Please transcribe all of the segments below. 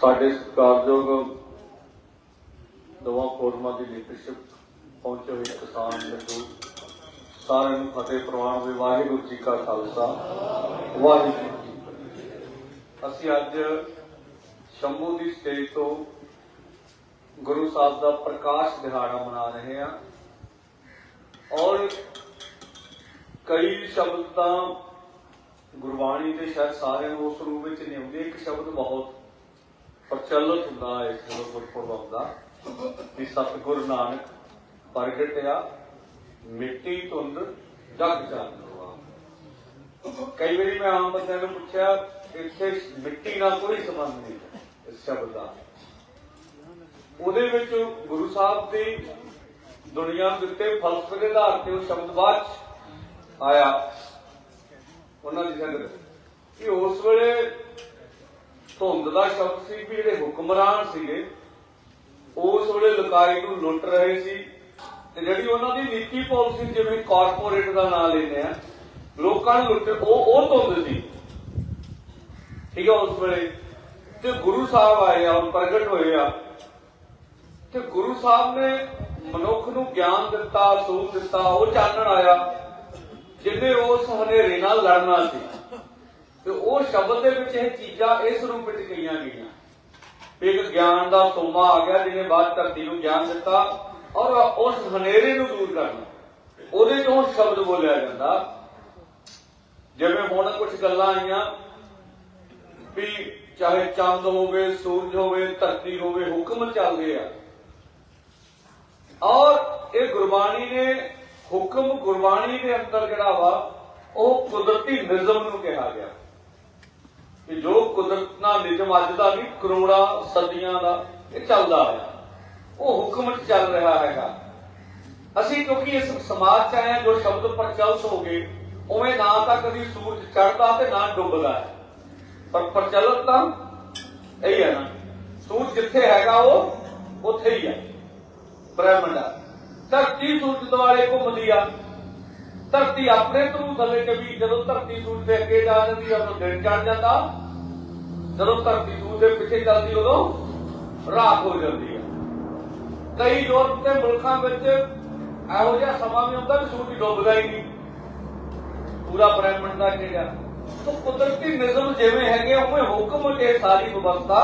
ਸਾਡੇ ਸਤਿਕਾਰਯੋਗ ਦੋਵਾਂ ਫੋਰਮਾਂ ਦੀ ਲੀਡਰਸ਼ਿਪ ਪਹੁੰਚੇ ਹੋਏ ਕਿਸਾਨ ਮਜ਼ਦੂਰ ਸਾਰਿਆਂ ਨੂੰ ਫਤਿਹ ਪ੍ਰਵਾਨ ਹੋਵੇ, ਵਾਹਿਗੁਰੂ ਜੀ ਕਾ ਖਾਲਸਾ, ਵਾਹਿਗੁਰੂ ਜੀ ਅਸੀਂ ਅੱਜ ਸ਼ੰਭੂ ਦੀ ਸਟੇਜ ਤੋਂ ਗੁਰੂ ਸਾਹਿਬ ਦਾ ਪ੍ਰਕਾਸ਼ ਦਿਹਾੜਾ ਮਨਾ ਰਹੇ ਹਾਂ ਔਰ ਕਈ ਸ਼ਬਦ ਤਾਂ ਗੁਰਬਾਣੀ ਦੇ ਸ਼ਾਇਦ ਸਾਰਿਆਂ ਨੂੰ ਉਸ ਰੂਪ ਵਿੱਚ ਨਹੀਂ ਆਉਂਦੇ, ਇੱਕ ਸ਼ਬਦ ਬਹੁਤ ਪ੍ਰਚਲਿਤ ਹੁੰਦਾ ਹੈ ਜਦੋਂ ਗੁਰਪੁਰਬ ਆਉਂਦਾ ਕਿ ਸਤਿਗੁਰ ਨਾਨਕ ਪ੍ਰਗਟਿਆ, ਮਿੱਟੀ ਧੁੰਦ ਜਗ ਜਾਣਵਾ ਕਈ ਵਾਰੀ ਮੈਂ ਆਮ ਬੰਦਿਆਂ ਨੂੰ ਪੁੱਛਿਆ, ਇੱਥੇ ਮਿੱਟੀ ਨਾਲ ਕੋਈ ਸੰਬੰਧ ਨਹੀਂ ਇਸ ਸ਼ਬਦ ਦਾ। ਉਹਦੇ ਵਿੱਚ ਗੁਰੂ ਸਾਹਿਬ ਦੀ ਦੁਨੀਆ ਦੇ ਉੱਤੇ ਫਲਸਫੇ ਦੇ ਆਧਾਰ ਤੇ ਉਹ ਸ਼ਬਦ ਬਾਅਦ 'ਚ ਆਇਆ। ਉਹਨਾਂ ਦੀ ਸੰਗਤ ਕਿ ਉਸ ਵੇਲੇ ਧੁੰਦ ਸ਼ਬਦ ਸੀ ਵੀ ਜਿਹੜੇ ਹੁਕਮਰਾਨ ਸੀਗੇ ਉਸ ਵੇਲੇ ਲੁਕਾਈ ਨੂੰ ਲੁੱਟ ਰਹੇ ਸੀ। ਤੇ ਜਿਹੜੀ ਉਹਨਾਂ ਦੀ ਨੀਤੀ ਪਾਲਿਸੀ ਜਿਵੇਂ ਕਾਰਪੋਰੇਟ ਦਾ ਨਾਮ ਲੈਂਦੇ ਆ, ਲੋਕਾਂ ਨੂੰ ਲੁੱਟ, ਉਹ ਉਹ ਧੁੰਦ ਸੀ। ਠੀਕ ਹੈ ਉਸ ਵੇਲੇ। ਤੇ ਗੁਰੂ ਸਾਹਿਬ ਆਏ ਆ ਪ੍ਰਗਟ ਹੋਏ ਆ। ਤੇ ਗੁਰੂ ਸਾਹਿਬ ਨੇ ਮਨੁੱਖ ਨੂੰ ਗਿਆਨ ਦਿੱਤਾ ਸੂਝ ਦਿੱਤਾ, ਉਹ ਚਾਨਣ ਆਇਆ ਜਿਹਨੇ ਉਸ ਹਨੇਰੇ ਨਾਲ ਲੜਨਾ ਸੀ। ਤੇ ਉਹ ਸ਼ਬਦ ਦੇ ਵਿੱਚ ਇਹ ਚੀਜ਼ਾਂ ਇਸ ਰੂਪ ਵਿੱਚ ਕਹੀਆਂ ਗਈਆਂ। ਇੱਕ ਗਿਆਨ ਦਾ ਸੋਮਾ ਆ ਗਿਆ ਜਿਹਨੇ ਬਾਅਦ ਧਰਤੀ ਨੂੰ ਗਿਆਨ ਦਿੱਤਾ ਔਰ ਉਸ ਹਨੇਰੇ ਨੂੰ ਦੂਰ ਕਰਨਾ ਉਹਦੇ ਤੋਂ ਸ਼ਬਦ ਬੋਲਿਆ ਜਾਂਦਾ। ਜਿਵੇਂ ਹੁਣ ਕੁਝ ਗੱਲਾਂ ਆਈਆਂ ਵੀ ਚਾਹੇ ਚੰਦ ਹੋਵੇ, ਸੂਰਜ ਹੋਵੇ, ਧਰਤੀ ਹੋਵੇ, ਹੁਕਮ ਚੱਲਦੇ ਆ। ਔਰ ਇਹ ਗੁਰਬਾਣੀ ਨੇ, ਹੁਕਮ ਗੁਰਬਾਣੀ ਦੇ ਅੰਦਰ ਜਿਹੜਾ ਵਾ, ਉਹ ਕੁਦਰਤੀ ਨਿਜ਼ਮ ਨੂੰ ਕਿਹਾ ਗਿਆ। ਕਿ ਜੋ ਕੁਦਰਤ ਨਾਲ ਨਿਯਮ ਅੱਜ ਦਾ ਨਹੀਂ ਕਰੋੜਾਂ ਸਦੀਆਂ ਦਾ ਇਹ ਚੱਲਦਾ ਹੈ ਉਹ ਹੁਕਮ ਚੱਲ ਰਿਹਾ ਹੈਗਾ। ਅਸੀਂ ਕਿਉਂਕਿ ਇਸ ਸਮਾਜ ਚ ਆਏ ਜੋ ਸ਼ਬਦ ਪ੍ਰਚਲਿਤ ਹੋ ਗਏ, ਉਵੇਂ ਨਾ ਤਾਂ ਕਦੀ ਸੂਰਜ ਚੜਦਾ ਤੇ ਨਾ ਡੁੱਬਦਾ ਹੈ। ਪਰ ਪ੍ਰਚਲਿਤ ਤਾਂ ਇਹੀ ਹੈ ਨਾ। ਸੂਰਜ ਜਿੱਥੇ ਹੈਗਾ ਉਹ ਉੱਥੇ ਹੀ ਹੈ। ਬ੍ਰਹਮੰਡ ਆ ਧਰਤੀ ਸੂਰਜ ਦੁਆਲੇ ਘੁੰਮਦੀ ਆ। ਧਰਤੀ ਆਪਣੇ ਤੋਂ ਥੱਲੇ ਕਵੀ ਜਦੋਂ ਧਰਤੀ ਸੂਰਜ ਦੇ ਅੱਗੇ ਜਾ ਜਾਂਦੀ ਆ, ਉਦੋਂ ਦਿਨ ਚੜ ਜਾਂਦਾ। ਜਦੋਂ ਧਰਤੀ ਸੂਰਜ ਦੇ ਪਿੱਛੇ ਚੱਲਦੀ, ਉਦੋਂ ਰਾਤ ਹੋ ਜਾਂਦੀ ਆ। ਕਈ ਯੂਰਪ ਦੇ ਮੁਲਕਾਂ ਵਿੱਚ ਇਹੋ ਜਿਹਾ ਸਮਾਂ ਵੀ ਹੁੰਦਾ ਕਿ ਸੂਰਜ ਡੁੱਬਦਾ ਹੀ ਨਹੀਂ। ਪੂਰਾ ਬ੍ਰਹਮੰਡ ਦਾ ਜਿਹੜਾ ਤਾਂ ਕੁਦਰਤੀ ਨਿਜ਼ਮ ਜਿਵੇਂ ਹੈਗੇ ਉਵੇਂ ਹੁਕਮ ਤੇ ਸਾਰੀ ਵਿਵਸਥਾ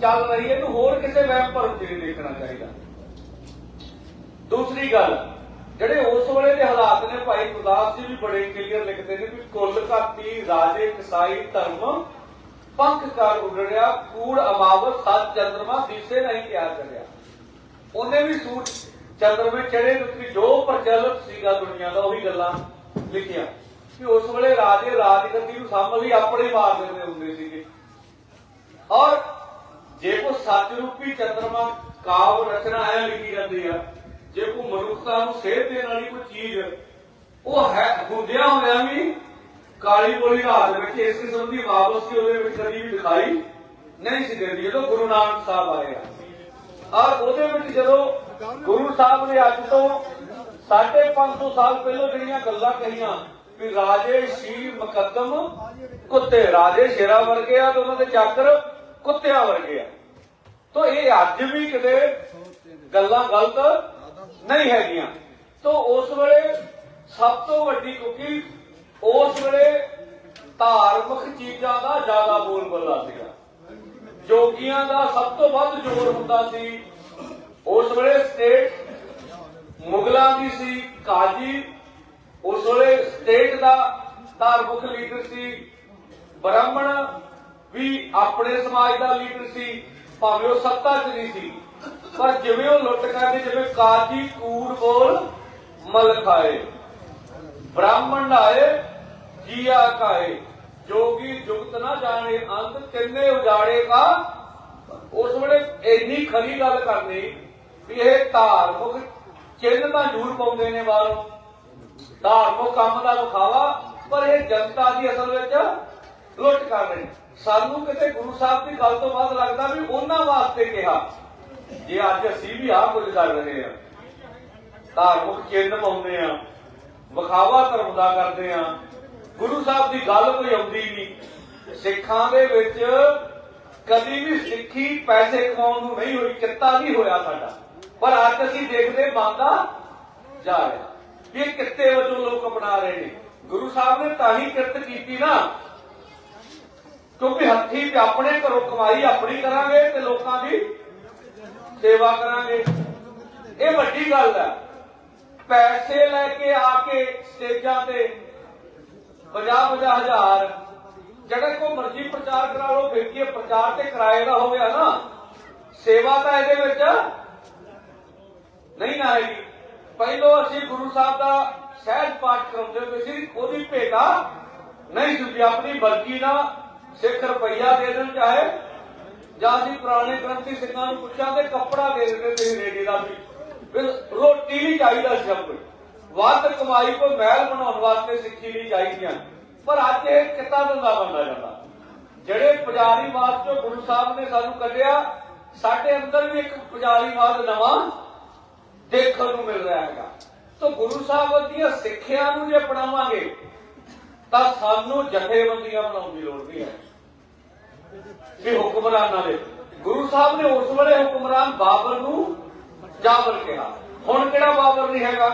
ਚੱਲ ਰਹੀ ਹੈ। ਇਹਨੂੰ ਹੋਰ ਕਿਸੇ ਵਹਿਮ ਭਰਮ 'ਚ ਨਹੀਂ ਦੇਖਣਾ ਚਾਹੀਦਾ। ਦੂਸਰੀ ਗੱਲ ਜਿਹੜੇ ਉਸ ਵੇਲੇ ਦੇ ਹਾਲਾਤ ਨੇ ਭਾਈ ਗੁਰਦਾਸ ਜੀ ਵੀ ਬੜੇ ਕਲੀਅਰ ਲਿਖਦੇ ਨੇ ਵੀ ਕੁੱਲ ਘਾਤੀ ਰਾਜੇ ਕਸਾਈ ਧਰਮ ਪੰਖ ਕਰ ਉਡੜਿਆ ਕੂੜ, ਅਮਾਵਤ ਸੱਤ ਚੰਦਰਮਾ ਦਿਸੇ ਨਹੀਂ ਤਿਆਰ ਕਰਿਆ ਉਹਨੇ ਵੀ ਸੂਟ ਚੰਦਰਮੇ ਚੜੇ ਉੱਤੇ ਜੋ ਪ੍ਰਚਲਿਤ ਸੀਗਾ ਦੁਨੀਆ ਦਾ, ਉਹੀ ਗੱਲਾਂ ਲਿਖਿਆ। ਕਿ ਉਸ ਵੇਲੇ ਰਾਜੇ ਰਾਜਗੱਦੀ ਨੂੰ ਸਾਂਭਲੀ ਆਪਣੇ ਮਾਰ ਦਿੰਦੇ ਹੁੰਦੇ ਸੀਗੇ। ਔਰ ਜੇ ਕੋ ਸੱਚ ਰੂਪੀ ਚੰਦਰਮਾ ਕਾਵ ਰਚਨਾ ਆਇਆ ਲਿਖੀ ਜਾਂਦੀ ਆ ਜੇ ਕੋ ਮਨੁੱਖਤਾ ਨੂੰ ਸੇਧ ਦੇਣ ਵਾਲੀ ਕੋਈ ਚੀਜ਼ ਉਹ ਹੈ, ਹੁੰਦਿਆਂ ਹੋਇਆਂ ਵੀ ਕਾਲੀ ਬੋਲੀ ਰਾਤ ਵਿੱਚ ਇਸ ਕਿਸਮ ਦੀ ਵਾਪਸ ਉਹਦੇ ਵਿੱਚ ਕਦੀ ਵੀ ਦਿਖਾਈ ਨਹੀਂ ਸੀ ਦਿੰਦੀ। ਜਦੋਂ ਗੁਰੂ ਨਾਨਕ ਸਾਹਿਬ ਆਏ ਆ, ਔਰ ਉਹਦੇ ਵਿੱਚ ਜਦੋਂ ਗੁਰੂ ਸਾਹਿਬ ਨੇ ਅੱਜ ਤੋਂ 550 ਸਾਲ ਪਹਿਲਾਂ ਜਿਹੜੀਆਂ ਗੱਲਾਂ ਕਹੀਆਂ ਵੀ ਰਾਜੇ ਸ਼ੀਰ ਮੁਕੱਦਮ ਕੁੱਤੇ, ਰਾਜੇ ਸ਼ੇਰਾ ਵਰਗੇ ਆ ਤੇ ਉਹਨਾਂ ਦੇ ਚਾਕਰ ਕੁੱਤਿਆਂ ਵਰਗੇ ਆ। ਤੋ ਇਹ ਅੱਜ ਵੀ ਕਿਤੇ ਗੱਲਾਂ ਗਲਤ ਨਹੀਂ ਹੈਗੀਆਂ। ਤੋ ਉਸ ਵੇਲੇ ਸਭ ਤੋਂ ਵੱਡੀ ਕਿਉਂਕਿ ਉਸ ਵੇਲੇ ਧਾਰਮਿਕ ਚੀਜ਼ਾਂ ਦਾ ਜ਼ਿਆਦਾ ਬੋਲ ਬੱਲਾ ਸੀਗਾ। ਜੋਗੀਆਂ ਦਾ ਸਭ ਤੋਂ ਵੱਧ ਜ਼ੋਰ ਹੁੰਦਾ ਸੀ। ਉਸ ਵੇਲੇ ਸਟੇਟ ਮੁਗਲਾਂ ਦੀ ਸੀ, ਕਾਜੀ। ਉਸ ਵੇਲੇ ਸਟੇਟ ਦਾ ਧਾਰਮਿਕ ਲੀਡਰ ਸੀ। ਬ੍ਰਾਹਮਣ ਵੀ ਆਪਣੇ ਸਮਾਜ ਦਾ ਲੀਡਰ ਸੀ, ਭਾਵੇਂ ਉਹ ਸੱਤਾ 'ਚ ਨਹੀਂ ਸੀ। ਪਰ ਜਿਵੇਂ ਉਹ ਲੁੱਟ ਕਰਦੇ, ਜਿਵੇਂ ਕਾਜੀ ਕੂੜ ਬੋਲ ਮਲ ਖਾਏ ਬ੍ਰਾਹਮਣ ਆਏ, ਜੀਆ ਕਾਏ ਜੋਗੀ ਜੁਗਤ ਨਾ ਜਾਣੇ ਅੰਤ ਤਿੰਨੇ ਉਜਾੜੇ ਕਾ, ਉਸ ਵੇਲੇ ਇੰਨੀ ਖਰੀ ਗੱਲ ਕਰਨੀ ਵੀ ਇਹ ਧਾਰਮਿਕ ਚਿੰਨ ਤਾਂ ਜ਼ਰੂਰ ਪਾਉਂਦੇ ਨੇ ਬਾਹਰੋਂ। ਧਾਰਮਿਕ ਕੰਮ ਦਾ ਵਿਖਾਵਾ, ਪਰ ਇਹ ਜਨਤਾ ਦੀ ਅਸਲ ਵਿੱਚ ਲੁੱਟ ਕਰ ਰਹੇ ਸਾਨੂੰ ਕਿਤੇ ਗੁਰੂ ਸਾਹਿਬ ਦੀ ਗੱਲ ਤੋਂ ਬਾਅਦ ਲੱਗਦਾ ਵੀ ਉਹਨਾਂ ਵਾਸਤੇ ਕਿਹਾ। ਜੇ ਅੱਜ ਅਸੀਂ ਵੀ ਆਹ ਕੁਝ ਕਰ ਰਹੇ ਆ ਧਾਰਮਿਕ ਚਿੰਨ੍ਹ ਪਾਉਂਦੇ ਆ ਵਿਖਾਵਾ ਧਰਮ ਦਾ ਕਰਦੇ ਆ ਗੁਰੂ ਸਾਹਿਬ ਦੀ ਗੱਲ ਕੋਈ ਆਉਂਦੀ ਨਹੀਂ ਸਿੱਖਾਂ ਦੇ ਵਿੱਚ ਕਦੀ ਵੀ ਸਿੱਖੀ ਪੈਸੇ ਕਮਾਉਣ ਨੂੰ ਨਹੀਂ ਹੋਈ ਕਿੱਤਾ ਨਹੀਂ ਹੋਇਆ ਸਾਡਾ। ਪਰ ਅੱਜ ਅਸੀਂ ਦੇਖਦੇ ਬੰਦਾ ਜਾ ਰਿਹਾ। ਵੀ ਇਹ ਕਿੱਤੇ ਵਜੋਂ ਲੋਕ ਅਪਣਾ ਰਹੇ ਨੇ। ਗੁਰੂ ਸਾਹਿਬ ਨੇ ਤਾਂ ਹੀ ਕਿਰਤ ਕੀਤੀ ਨਾ, ਕਿਉਂਕਿ ਹੱਥੀ ਤੇ ਆਪਣੇ ਘਰੋਂ ਕਮਾਈ ਆਪਣੀ ਕਰਾਂਗੇ ਤੇ ਲੋਕਾਂ ਦੀ ਸੇਵਾ ਕਰਾਂਗੇ। ਇਹ ਵੱਡੀ ਗੱਲ ਹੈ। ਪੈਸੇ ਲੈ ਕੇ ਆ ਕੇ ਸਟੇਜਾਂ ਤੇ 50 ਹਜ਼ਾਰ, ਜਿਹੜਾ ਕੋ ਮਰਜ਼ੀ ਪ੍ਰਚਾਰ ਕਰਾ ਲਓ, ਫਿਰ ਕੀ ਪ੍ਰਚਾਰ ਤੇ ਕਿਰਾਏ ਦਾ ਹੋ ਗਿਆ ਨਾ? ਸੇਵਾ ਤਾਂ ਇਹਦੇ ਵਿੱਚ ਨਹੀਂ ਨਾ ਆਏਗੀ ਪਹਿਲੋਂ ਅਸੀਂ ਗੁਰੂ ਸਾਹਿਬ ਦਾ ਸਹਿਜ ਪਾਠ ਕਰਾਉਂਦੇ ਹੁੰਦੇ ਸੀ, ਉਹਦੀ ਭੇਟਾ ਨਹੀਂ ਸੀ ਆਪਣੀ ਬਲਕੀ ਨਾ ਸਿੱਖ ਰੁਪਈਆ ਦੇ ਦੇਣ ਚਾਹੇ ਜਾਂ ਅਸੀਂ ਪੁਰਾਣੇ ਗ੍ਰੰਥੀ ਸਿੰਘਾਂ ਨੂੰ ਪੁੱਛਾਂ ਤੇ ਕੱਪੜਾ ਦੇ ਦਿੰਦੇ ਤੇ ਰੇਡੀ ਦਾ ਵੀ। ਫਿਰ ਰੋਟੀ ਲਈ ਚਾਹੀਦਾ ਸ਼ਬਦ ਵੱਧ ਕਮਾਈ ਕੋ ਮਹਿਲ ਬਣਾਉਣ ਵਾਸਤੇ ਸਿੱਖੀ ਲਈ ਚਾਹੀਦੀਆਂ। ਪਰ ਅੱਜ ਇਹ ਕਿੱਤਾ ਧੰਦਾ ਬਣਦਾ ਜਾਂਦਾ। ਜਿਹੜੇ ਪੁਜਾਰੀਵਾਦ ਚੋਂ ਗੁਰੂ ਸਾਹਿਬ ਨੇ ਸਾਨੂੰ ਕੱਢਿਆ, ਸਾਡੇ ਅੰਦਰ ਵੀ ਇੱਕ ਪੁਜਾਰੀਵਾਦ ਨਵਾਂ ਦੇਖਣ ਨੂੰ ਮਿਲ ਰਿਹਾ ਹੈਗਾ। ਤਾਂ ਗੁਰੂ ਸਾਹਿਬ ਦੀਆਂ ਸਿੱਖਿਆ ਨੂੰ ਜੇ ਅਪਣਾਵਾਂਗੇ, ਤਾਂ ਸਾਨੂੰ ਜਥੇਬੰਦੀਆਂ ਬਣਾਉਣ ਦੀ ਲੋੜ ਨਹੀਂ ਹੈ। ਵੀ ਹੁਕਮਰਾਨਾਂ ਦੇ ਗੁਰੂ ਸਾਹਿਬ ਨੇ ਉਸ ਵੇਲੇ ਹੁਕਮਰਾਨ ਬਾਬਰ ਨੂੰ ਜਾਬਰ ਕਿਹਾ। ਹੁਣ ਕਿਹੜਾ ਬਾਬਰ ਨਹੀਂ ਹੈਗਾ?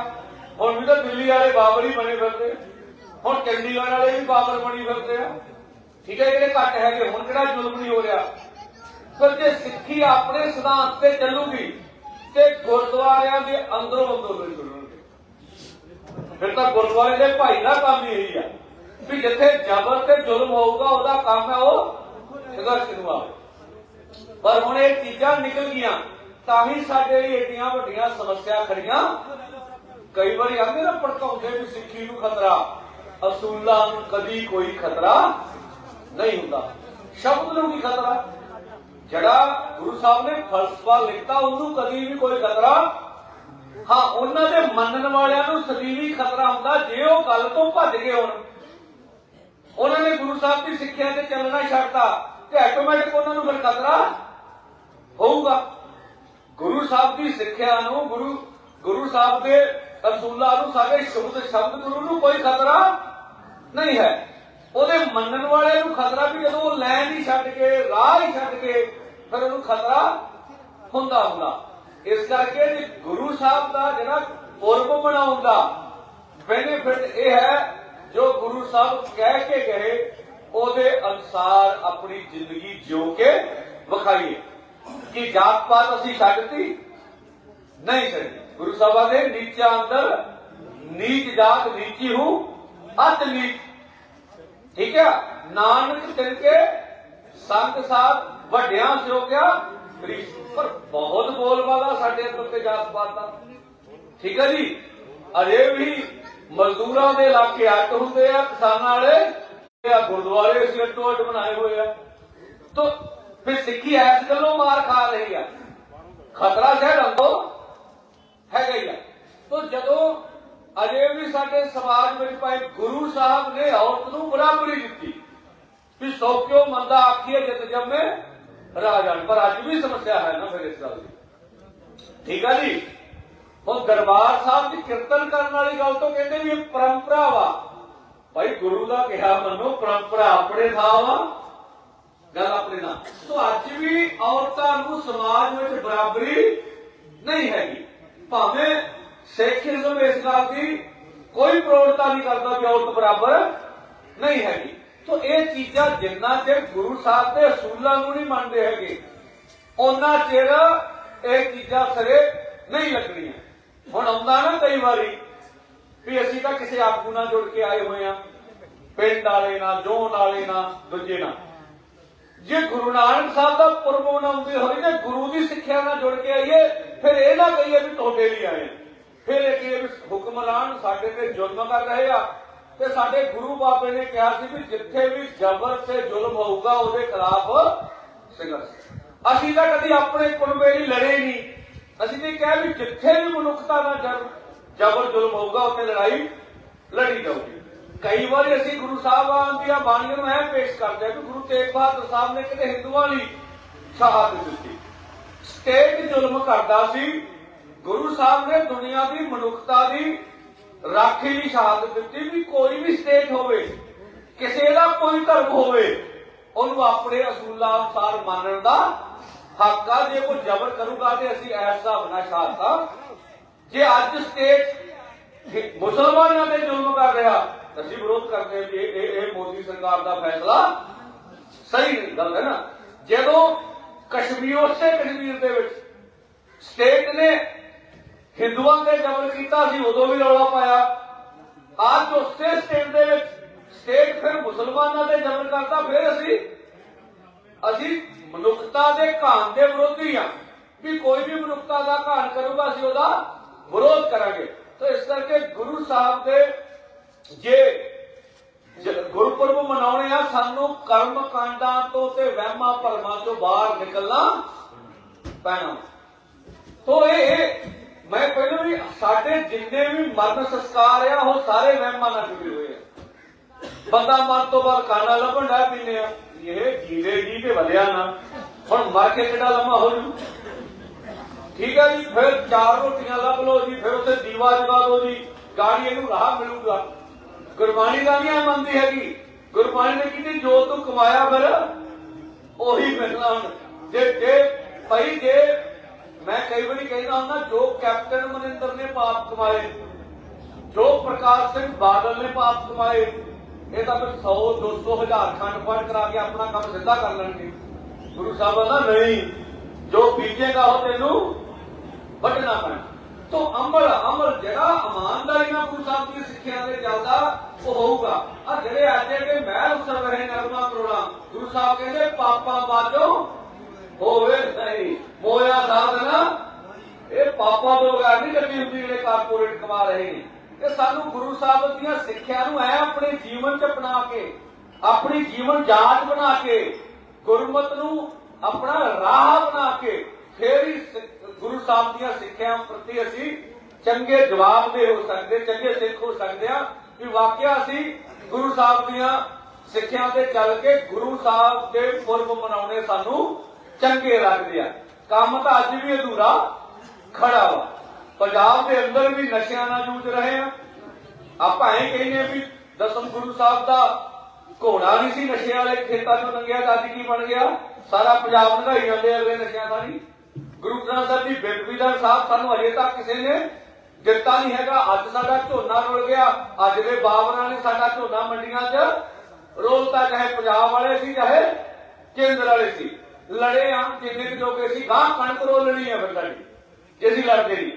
ਹੁਣ ਵੀ ਤਾਂ ਦਿੱਲੀ ਵਾਲੇ ਬਾਬਰ ਹੀ ਬਣੇ ਫਿਰਦੇ ਹੁਣ ਚੰਡੀਗੜ੍ਹ ਵਾਲੇ ਵੀ ਬਾਬਰ ਬਣੀ ਫਿਰਦੇ ਆ। ਠੀਕ ਹੈ, ਜਿਹੜੇ ਘੱਟ ਹੈਗੇ, ਹੁਣ ਕਿਹੜਾ ਜ਼ੁਲਮ ਨਹੀਂ ਹੋ ਰਿਹਾ? ਪਰ ਜੇ ਸਿੱਖੀ ਆਪਣੇ ਸਿਧਾਂਤ ਤੇ ਚੱਲੂਗੀ, ਤੇ ਗੁਰਦੁਆਰਿਆਂ ਦੇ ਅੰਦਰੋਂ ਅੰਦਰੋਂ ਚੱਲੂਗੇ ਫਿਰ ਤਾਂ ਗੁਰਦੁਆਰੇ ਦੇ ਭਾਈ ਦਾ ਕੰਮ ਹੀ ਇਹੀ ਆ। ਵੀ ਜਿੱਥੇ ਜ਼ਬਰ ਤੇ ਜ਼ੁਲਮ ਹੋਊਗਾ, ਉਹਦਾ ਕੰਮ ਹੈ ਉਹ ਸੰਘਰਸ਼ ਨੂੰ ਆਵੇ ਪਰ ਹੁਣ ਇਹ ਚੀਜ਼ਾਂ ਨਿਕਲ ਗਈਆਂ, ਤਾਂ ਹੀ ਸਾਡੇ ਲਈ ਏਡੀਆਂ ਵੱਡੀਆਂ ਸਮੱਸਿਆ ਖੜੀਆਂ। ਕਈ ਵਾਰੀ ਆਂਦੇ ਨਾ ਭੜਕਾਉਂਦੇ ਵੀ ਸਿੱਖੀ ਨੂੰ ਖਤਰਾ, ਅਸੂਲਾਂ ਨੂੰ ਕਦੀ ਕੋਈ ਖਤਰਾ ਨਹੀਂ ਹੁੰਦਾ। ਸ਼ਬਦ ਨੂੰ ਕੀ ਖਤਰਾ? ਜਿਹੜਾ ਗੁਰੂ ਸਾਹਿਬ ਨੇ ਫਲਸਫਾ ਲਿਖਤਾ, ਉਹਨੂੰ ਕਦੀ ਵੀ ਕੋਈ ਖਤਰਾ? ਹਾਂ, ਉਹਨਾਂ ਦੇ ਮੰਨਣ ਵਾਲਿਆਂ ਨੂੰ ਸਦੀਵੀ ਖਤਰਾ ਹੁੰਦਾ, ਜੇ ਉਹ ਗੱਲ ਤੋਂ ਭੱਜ ਗਏ ਹੋਣ। ਉਹਨਾਂ ਨੇ ਗੁਰੂ ਸਾਹਿਬ ਦੀ ਸਿੱਖਿਆ ਤੇ ਚੱਲਣਾ ਛੱਡਤਾ। ਤੇ ਆਟੋਮੈਟਿਕ ਉਹਨਾਂ ਨੂੰ ਫਿਰ ਖਤਰਾ ਹੋਊਗਾ। ਗੁਰੂ ਸਾਹਿਬ ਦੀ ਸਿੱਖਿਆ ਨੂੰ, ਗੁਰੂ ਗੁਰੂ ਸਾਹਿਬ ਦੇ ਅਸੂਲਾਂ ਨੂੰ ਸਾਡੇ ਸ਼ਬਦ ਸ਼ਬਦ ਗੁਰੂ ਨੂੰ ਕੋਈ ਖਤਰਾ ਨਹੀਂ ਹੈ। ਉਹਦੇ ਮੰਨਣ ਵਾਲਿਆਂ ਨੂੰ ਖਤਰਾ ਵੀ ਜਦੋਂ ਉਹ ਲੈਣ ਹੀ ਛੱਡ ਕੇ, ਰਾਹ ਹੀ ਛੱਡ ਕੇ, ਫਿਰ ਉਹਨੂੰ ਖਤਰਾ ਹੁੰਦਾ ਹੁੰਦਾ। ਇਸ ਕਰਕੇ ਜੀ ਗੁਰੂ ਸਾਹਿਬ ਦਾ ਜਿਹੜਾ ਪੁਰਬ ਮਨਾਉਣ ਦਾ ਬੈਨੀਫਿਟ ਇਹ ਹੈ, ਜੋ ਗੁਰੂ ਸਾਹਿਬ ਕਹਿ ਕੇ ਗਏ ਉਹਦੇ ਅਨਸਾਰ ਆਪਣੀ ਜ਼ਿੰਦਗੀ ਜਿਉ ਕੇ ਵਿਖਾਈਏ। ਕਿ ਜਾਤ ਪਾਤ ਅਸੀਂ ਛੱਡਤੀ ਨਹੀਂ ਛੱਡੀ ਗੁਰੂ ਸਾਹਿਬ ਦੇ ਨੀਚਾ ਅੰਦਰ ਨੀਚ ਜਾਤ, ਨੀਚੀ ਹੂੰ ਅਤ ਨੀਚ। ਠੀਕ ਹੈ ਨਾਨਕ ਤਿਲ ਸੰਤ ਸਾਹਿਬ ਵੱਡਿਆਂ ਸਿਓ ਗਿਆ ਪਰ ਬਹੁਤ ਬੋਲਬਾਲਾ ਸਾਡੇ ਅੰਦਰ ਤੇ ਜਾਤ ਪਾਤ ਦਾ। ਠੀਕ ਹੈ ਜੀ? ਅਜੇ ਵੀ ਮਜ਼ਦੂਰਾਂ ਦੇ ਇਲਾਕੇ ਅੱਟ ਹੁੰਦੇ ਆ ਕਿਸਾਨਾਂ ਵਾਲੇ। ਆ, ਗੁਰਦੁਆਰੇ ਸਿਰ ਤੋਂ ਅੱਡ ਬਣਾਏ ਹੋਏ ਆ। ਤੋ ਫਿਰ ਸਿੱਖੀ ਐਸ ਗੱਲੋਂ ਮਾਰ ਖਾ ਰਹੀ ਆ। ਖਤਰਾ ਸ਼ਾਇਦ ਅੰਦੋ ਹੈਗਾ ਹੀ ਆ। ਤੋ ਜਦੋਂ ਅਜੇ ਵੀ ਸਾਡੇ ਸਮਾਜ ਵਿੱਚ ਭਾਈ ਗੁਰੂ ਸਾਹਿਬ ਨੇ ਔਰਤ ਨੂੰ ਬਰਾਬਰੀ ਦਿੱਤੀ, ਵੀ ਸੋ ਕਿਉ ਮੰਦਾ ਆਖੀਏ ਜਿਤ ਜੰਮੇ ਰਾਜਨ ਪਰ ਅੱਜ ਵੀ ਸਮੱਸਿਆ ਹੈ ਨਾ ਫਿਰ ਇਸ ਗੱਲ ਦੀ। ਠੀਕ ਆ ਜੀ? ਹੁਣ ਦਰਬਾਰ ਸਾਹਿਬ ਦੀ ਕੀਰਤਨ ਕਰਨ ਵਾਲੀ ਗੱਲ ਤੋਂ ਕਹਿੰਦੇ ਵੀ ਇਹ ਪਰੰਪਰਾ ਵਾ। ਭਾਈ ਗੁਰੂ ਦਾ ਕਿਹਾ, ਮੰਨੋ, ਪਰੰਪਰਾ ਆਪਣੇ ਥਾਂ ਵਾ ਗੱਲ ਆਪਣੇ ਨਾਲ। ਤੋਂ ਅੱਜ ਵੀ ਔਰਤਾਂ ਨੂੰ ਸਮਾਜ ਵਿੱਚ ਬਰਾਬਰੀ ਨਹੀਂ ਹੈਗੀ। ਭਾਵੇਂ ਸਿੱਖੀਜ਼ਮ ਇਸ ਗੱਲ ਦੀ ਕੋਈ ਪ੍ਰੋੜਤਾ ਨਹੀਂ ਕਰਦਾ ਕਿ ਔਰਤ ਬਰਾਬਰ ਨਹੀਂ ਹੈਗੀ। ਤੋਂ ਇਹ ਚੀਜ਼ਾਂ ਜਿੰਨਾ ਚਿਰ ਗੁਰੂ ਸਾਹਿਬ ਦੇ ਅਸੂਲਾਂ ਨੂੰ ਨਹੀਂ ਮੰਨਦੇ ਹੈਗੇ ਉਹਨਾਂ ਚਿਰ ਇਹ ਚੀਜ਼ਾਂ ਸਰੇ ਨਹੀਂ ਲੱਗਣੀਆਂ। ਹੁਣ ਆਉਂਦਾ ਨਾ ਕਈ ਵਾਰੀ ਵੀ ਅਸੀਂ ਤਾਂ ਕਿਸੇ ਆਗੂ ਨਾਲ ਜੁੜ ਕੇ ਆਏ ਹੋਏ ਆ ਪਿੰਡ ਵਾਲੇ ਨਾਲ ਜੋਨ ਵਾਲੇ ਨਾਲ ਦੂਜੇ ਨਾਲ ਜੇ ਗੁਰੂ ਨਾਨਕ ਸਾਹਿਬ ਦਾ ਪੁਰਬ ਮਨਾਉਂਦੇ ਹੋਏ ਜੇ ਗੁਰੂ ਦੀ ਸਿੱਖਿਆ ਨਾਲ ਜੁੜ ਕੇ ਆਈਏ, ਫਿਰ ਇਹ ਨਾ ਕਹੀਏ ਵੀ ਤੁਹਾਡੇ ਲਈ ਆਏ ਫਿਰ ਇਹ ਕਹੀਏ ਵੀ ਹੁਕਮਰਾਨ ਸਾਡੇ ਤੇ ਜ਼ੁਲਮ ਕਰ ਰਹੇ ਆ। ਤੇ ਸਾਡੇ ਗੁਰੂ ਬਾਬੇ ਨੇ ਕਿਹਾ ਸੀ ਵੀ ਜਿੱਥੇ ਵੀ ਜ਼ਬਰ ਤੇ ਜ਼ੁਲਮ ਹੋਊਗਾ, ਉਹਦੇ ਖਿਲਾਫ ਸੰਘਰਸ਼। ਅਸੀਂ ਤਾਂ ਕਦੀ ਆਪਣੇ ਕੁੜਮੇ ਲਈ ਲੜੇ ਨਹੀਂ। ਅਸੀਂ ਤੇ ਕਿਹਾ ਵੀ ਜਿੱਥੇ ਵੀ ਮਨੁੱਖਤਾ ਨਾਲ ਜਬ- ਜ਼ਬਰ ਜ਼ੁਲਮ ਹੋਊਗਾ, ਉੱਥੇ ਲੜਾਈ ਲੜੀ ਜਾਊਗੀ। ਕਈ ਵਾਰੀ ਅਸੀਂ ਗੁਰੂ ਸਾਹਿਬਾਨ ਦੀਆਂ ਬਾਣੀਆਂ ਨੂੰ ਇਹ ਪੇਸ਼ ਕਰਦੇ ਹਾਂ ਕਿ ਗੁਰੂ ਤੇਗ ਬਹਾਦਰ ਸਾਹਿਬ ਨੇ ਕਿਤੇ ਹਿੰਦੂਆਂ ਲਈ ਸ਼ਹਾਦਤ ਦਿੱਤੀ। ਸਟੇਟ ਜ਼ੁਲਮ ਕਰਦਾ ਸੀ, ਗੁਰੂ ਸਾਹਿਬ ਨੇ ਦੁਨੀਆ ਦੀ ਮਨੁੱਖਤਾ ਦੀ ਰਾਖੀ ਲਈ ਸ਼ਹਾਦਤ ਦਿੱਤੀ ਵੀ ਕੋਈ ਵੀ ਸਟੇਟ ਹੋਵੇ, ਕਿਸੇ ਦਾ ਕੋਈ ਧਰਮ ਹੋਵੇ, ਉਹਨੂੰ ਆਪਣੇ ਅਸੂਲਾਂ ਅਨੁਸਾਰ ਮੰਨਣ ਦਾ ਹੱਕ ਆ। ਜੇ ਕੋਈ ਜ਼ਬਰ ਕਰੂਗਾ ਤੇ ਅਸੀਂ ਇਸ ਹਿਸਾਬ ਨਾਲ ਸ਼ਾਸਤਾ ਜੇ ਅੱਜ ਸਟੇਟ ਮੁਸਲਮਾਨਾਂ ਤੇ ਜ਼ੁਲਮ ਕਰ ਰਿਹਾ, ਅਸੀਂ ਵਿਰੋਧ ਕਰਦੇ ਵੀ ਇਹ- ਇਹ ਮੋਦੀ ਸਰਕਾਰ ਦਾ ਫੈਸਲਾ ਸਹੀ ਨਹੀਂ ਗੱਲ ਹੈ ਨਾ। ਜਦੋਂ ਕਸ਼ਮੀਰ ਉਸੇ ਕਸ਼ਮੀਰ ਦੇ ਵਿੱਚ ਸਟੇਟ ਨੇ ਹਿੰਦੂਆਂ ਤੇ ਜ਼ਬਰ ਕੀਤਾ ਸੀ ਉਦੋਂ ਵੀ ਰੌਲਾ ਪਾਇਆ। ਅੱਜ ਉਸੇ ਸਟੇਟ ਦੇ ਵਿੱਚ ਸਟੇਟ ਫਿਰ ਮੁਸਲਮਾਨਾਂ ਤੇ ਜ਼ਬਰ ਕਰਦਾ, ਫਿਰ ਅਸੀਂ ਅਸੀਂ ਮਨੁੱਖਤਾ ਦੇ ਘਾਣ ਦੇ ਵਿਰੋਧੀ ਆ ਵੀ ਕੋਈ ਵੀ ਮਨੁੱਖਤਾ ਦਾ ਘਾਣ ਕਰੂਗਾ, ਅਸੀਂ ਉਹਦਾ ਵਿਰੋਧ ਕਰਾਂਗੇ। ਤਾਂ ਇਸ ਕਰਕੇ ਗੁਰੂ ਸਾਹਿਬ ਦੇ ਜੇ ਗੁਰਪੁਰਬ ਮਨਾਉਣੇ ਆ, ਸਾਨੂੰ ਕਰਮ ਕਾਂਡਾਂ ਤੋਂ ਤੇ ਵਹਿਮਾਂ ਭਰਮਾਂ ਤੋਂ ਬਾਹਰ ਨਿਕਲਣਾ ਪੈਣਾ। ਤੋ ਇਹ ਮੈਂ ਪਹਿਲਾਂ ਵੀ ਸਾਡੇ ਜਿੰਨੇ ਵੀ ਮਰਨ ਸੰਸਕਾਰ ਆ, ਉਹ ਸਾਰੇ ਵਹਿਮਾਂ ਨਾਲ ਜੁੜੇ ਹੋਏ ਆ। ਬੰਦਾ ਮਰਨ ਤੋਂ ਬਾਅਦ ਖਾਣਾ ਲੱਭਣ ਦਾ ਪੀਨੇ ਆ। ਇਹ ਜੀਵੇ ਜੀ ਕੇ ਵਧਿਆ ਨਾ ਹੁਣ ਮਰ ਕੇ ਕਿਹੜਾ ਲੰਮਾ ਹੋ ਜੂ? ਠੀਕ ਹੈ ਜੀ, ਫਿਰ ਚਾਰ ਰੋਟੀਆਂ ਲੱਭ ਲਓ ਜੀ, ਫਿਰ ਉੱਥੇ ਦੀਵਾ ਜਗਾ ਲਓ ਜੀ ਗਾੜੀ ਇਹਨੂੰ ਰਾਹ ਮਿਲੂਗਾ। ਗੁਰਬਾਣੀ ਦਾ ਨਹੀਂ ਮੰਨਦੀ ਹੈਗੀ। ਗੁਰਬਾਣੀ ਨੇ ਕਿਤੇ ਜੋ ਤੂੰ ਕਮਾਇਆ ਫਿਰ, ਉਹੀ ਮਿਲਣਾ ਹੁਣ। ਜੇ ਜੇ, ਭਾਈ, ਜੇ ਮੈਂ ਕਈ ਵਾਰੀ ਕਹਿੰਦਾ ਹੁੰਦਾ, ਜੋ ਕੈਪਟਨ ਮਨਿੰਦਰ ਨੇ ਪਾਪ ਕਮਾਏ, ਜੋ ਪ੍ਰਕਾਸ਼ ਸਿੰਘ ਬਾਦਲ ਨੇ ਪਾਪ ਕਮਾਏ, ਇਹ ਤਾਂ ਫਿਰ 100 200 ਹਜ਼ਾਰ ਖੰਡ ਪਾਠ ਕਰਾ ਕੇ ਆਪਣਾ ਕੰਮ ਸਿੱਧਾ ਕਰ ਲੈਣਗੇ। ਗੁਰੂ ਸਾਹਿਬ ਕਹਿੰਦਾ, ਨਹੀਂ, ਜੋ ਬੀਜੇਗਾ ਉਹ ਤੈਨੂੰ ਵੱਢਣਾ ਪੈਣਾ। ਤੋ ਅਮਲ ਅਮਲ ਜਿਹੜਾ ਇਮਾਨਦਾਰੀ ਨਾਲ ਗੁਰੂ ਸਾਹਿਬ ਦੀ ਸਿੱਖਿਆ ਤੇ ਚੱਲਦਾ, ਉਹ ਹੋਊਗਾ। ਆ ਜਿਹੜੇ ਅੱਜ ਕੇ ਮਹਿਲ ਉਸਰ ਰਹੇ ਨਰਮਾ ਕਰੋੜਾ, ਗੁਰੂ ਸਾਹਿਬ ਕਹਿੰਦੇ, ਪਾਪਾ ਬਾਜੋ ਹੋਵੇ ਨਹੀਂ। ਮੋਇਆ ਸਾਧਨਾ ਇਹ ਪਾਪਾ ਤੋਂ ਬਗੈਰ ਨਹੀਂ ਕੱਢੀ ਹੁੰਦੀ, ਜਿਹੜੇ ਕਾਰਪੋਰੇਟ ਕਮਾ ਰਹੇ ਨੇ। ਇਹ ਸਾਨੂੰ ਗੁਰੂ ਸਾਹਿਬ ਦੀਆਂ ਸਿੱਖਿਆ ਨੂੰ ਐ ਆਪਣੇ ਜੀਵਨ 'ਚ ਅਪਣਾ ਕੇ, ਆਪਣੀ ਜੀਵਨ ਜਾਂਚ ਬਣਾ ਕੇ, ਗੁਰਮਤ ਨੂੰ ਆਪਣਾ ਰਾਹ ਬਣਾ ਕੇ, ਫੇਰ ਹੀ ਗੁਰੂ ਸਾਹਿਬ ਦੀਆਂ ਸਿੱਖਿਆ ਪ੍ਰਤੀ ਅਸੀਂ ਚੰਗੇ ਜਵਾਬ ਦੇ ਹੋ ਸਕਦੇ, ਚੰਗੇ ਸਿੱਖ ਹੋ ਸਕਦੇ ਆ ਕਿ ਵਾਕਿਆ ਅਸੀਂ ਗੁਰੂ ਸਾਹਿਬ ਦੀਆਂ ਸਿੱਖਿਆ ਤੇ ਚੱਲ ਕੇ ਗੁਰੂ ਸਾਹਿਬ ਦੇ ਪੁਰਬ ਮਨਾਉਣੇ ਸਾਨੂੰ ਚੰਗੇ ਲੱਗਦੇ ਆ। ਕੰਮ ਤਾਂ ਅੱਜ ਵੀ ਅਧੂਰਾ ਖੜਾ ਵਾ। ਪੰਜਾਬ ਦੇ ਅੰਦਰ ਵੀ ਨਸ਼ਿਆਂ ਨਾਲ ਜੂਝ ਰਹੇ ਆ। ਆਪਾਂ ਇਹ ਕਹਿੰਦੇ ਵੀ ਦਸਮ ਗੁਰੂ ਸਾਹਿਬ ਦਾ ਘੋੜਾ ਨਹੀਂ ਸੀ ਨਸ਼ੇ ਵਾਲੇ ਖੇਤਾਂ ਚੋਂ ਲੰਘਿਆ ਤਾਂ ਅੱਜ ਕੀ ਬਣ ਗਿਆ? ਸਾਰਾ ਪੰਜਾਬ ਨਗਾਈ ਜਾਂਦੇ ਅਗਲੇ ਨਸ਼ਿਆਂ ਦਾ ਨਹੀਂ। ਗੁਰੂ ਗ੍ਰੰਥ ਸਾਹਿਬ ਦੀ ਬੇਦਬੀਦਾਰ ਸਾਹਿਬ, ਸਾਨੂੰ ਅਜੇ ਤੱਕ ਕਿਸੇ ਨੇ ਦਿੱਤਾ ਨਹੀਂ ਹੈਗਾ। ਅੱਜ ਸਾਡਾ ਝੋਨਾ ਰੁਲ ਗਿਆ। ਅੱਜ ਦੇ ਬਾਬਰਾਂ ਨੇ ਸਾਡਾ ਝੋਨਾ ਮੰਡੀਆਂ 'ਚ ਰੋਲਤਾ, ਚਾਹੇ ਪੰਜਾਬ ਵਾਲੇ ਸੀ, ਚਾਹੇ ਕੇਂਦਰ ਵਾਲੇ ਸੀ। ਲੜੇ ਆ, ਜਿੰਨੇ ਕੁ ਜੋਗੇ ਸੀ ਗਾਂ ਕਣਕ ਰੋਲਣੀ ਹੈ ਫਿਰ ਸਾਡੀ। ਜੇ ਲੜਦੇ ਨਹੀਂ।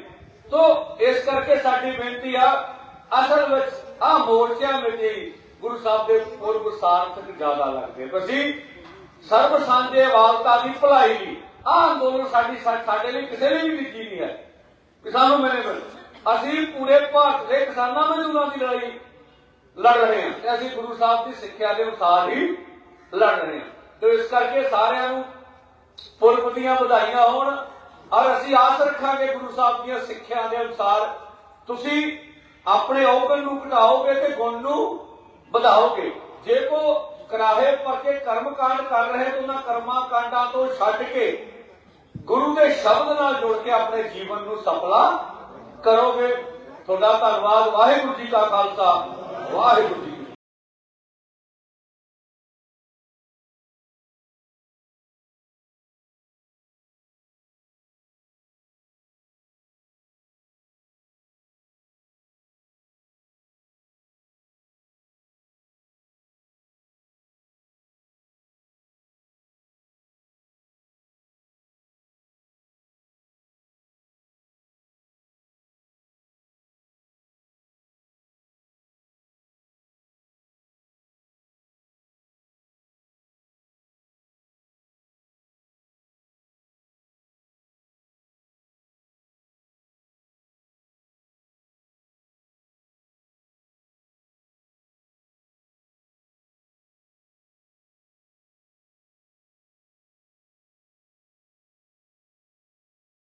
ਤੋ ਇਸ ਕਰਕੇ ਸਾਡੀ ਬੇਨਤੀ ਆ, ਅਸਲ ਵਿੱਚ ਆ ਮੋਰਚਿਆਂ ਵਿੱਚ ਹੀ ਗੁਰੂ ਸਾਹਿਬ ਦੇ ਪੁਰਬ ਸਾਰਥਕ ਜ਼ਿਆਦਾ ਲੱਗਦੇ। ਅਸੀਂ ਸਰਬ ਸਾਂਝੇ ਵਾਲਤਾ ਦੀ ਭਲਾਈ ਲਈ ਆਹ ਅੰਦੋਲਨ ਸਾਡੀ ਸਾਡੇ ਲਈ ਕਿਸੇ ਲਈ ਵੀ ਨਿੱਜੀ ਨਹੀਂ ਹੈ। ਕਿਸਾਨੋਂ ਮੇਰੇ ਕੋਲ, ਅਸੀਂ ਪੂਰੇ ਭਾਰਤ ਦੇ ਕਿਸਾਨਾਂ ਮਜ਼ਦੂਰਾਂ ਦੀ ਲੜਾਈ ਲੜ ਰਹੇ ਹਾਂ ਤੇ ਅਸੀਂ ਗੁਰੂ ਸਾਹਿਬ ਦੀ ਸਿੱਖਿਆ ਦੇ ਅਨੁਸਾਰ ਹੀ ਲੜ ਰਹੇ ਹਾਂ। ਤੇ ਇਸ ਕਰਕੇ ਸਾਰਿਆਂ ਨੂੰ ਪੁਰਬ ਦੀਆਂ ਵਧਾਈਆਂ ਹੋਣ। ਔਰ ਅਸੀਂ ਆਸ ਰੱਖਾਂਗੇ ਗੁਰੂ ਸਾਹਿਬ ਦੀਆਂ ਸਿੱਖਿਆ ਦੇ ਅਨੁਸਾਰ ਤੁਸੀਂ ਆਪਣੇ ਔਗਣ ਨੂੰ ਘਟਾਓਗੇ ਤੇ ਗੁਣ ਨੂੰ ਵਧਾਓਗੇ। ਜੇ ਕੋ ਕਰਾਹੇ ਪਰਕੇ ਕਰਮ ਕਾਂਡ ਕਰ ਰਹੇ ਤਾਂ ਉਹਨਾਂ ਕਰਮਾਂ ਕਾਂਡਾਂ ਤੋਂ ਛੱਡ ਕੇ ਗੁਰੂ ਦੇ ਸ਼ਬਦ ਨਾਲ ਜੋੜ ਕੇ ਆਪਣੇ ਜੀਵਨ ਨੂੰ ਸਫਲਾ ਕਰੋਗੇ। ਤੁਹਾਡਾ ਧੰਨਵਾਦ। ਵਾਹਿਗੁਰੂ ਜੀ ਕਾ ਖਾਲਸਾ। ਵਾਹਿਗੁਰੂ ਜੀ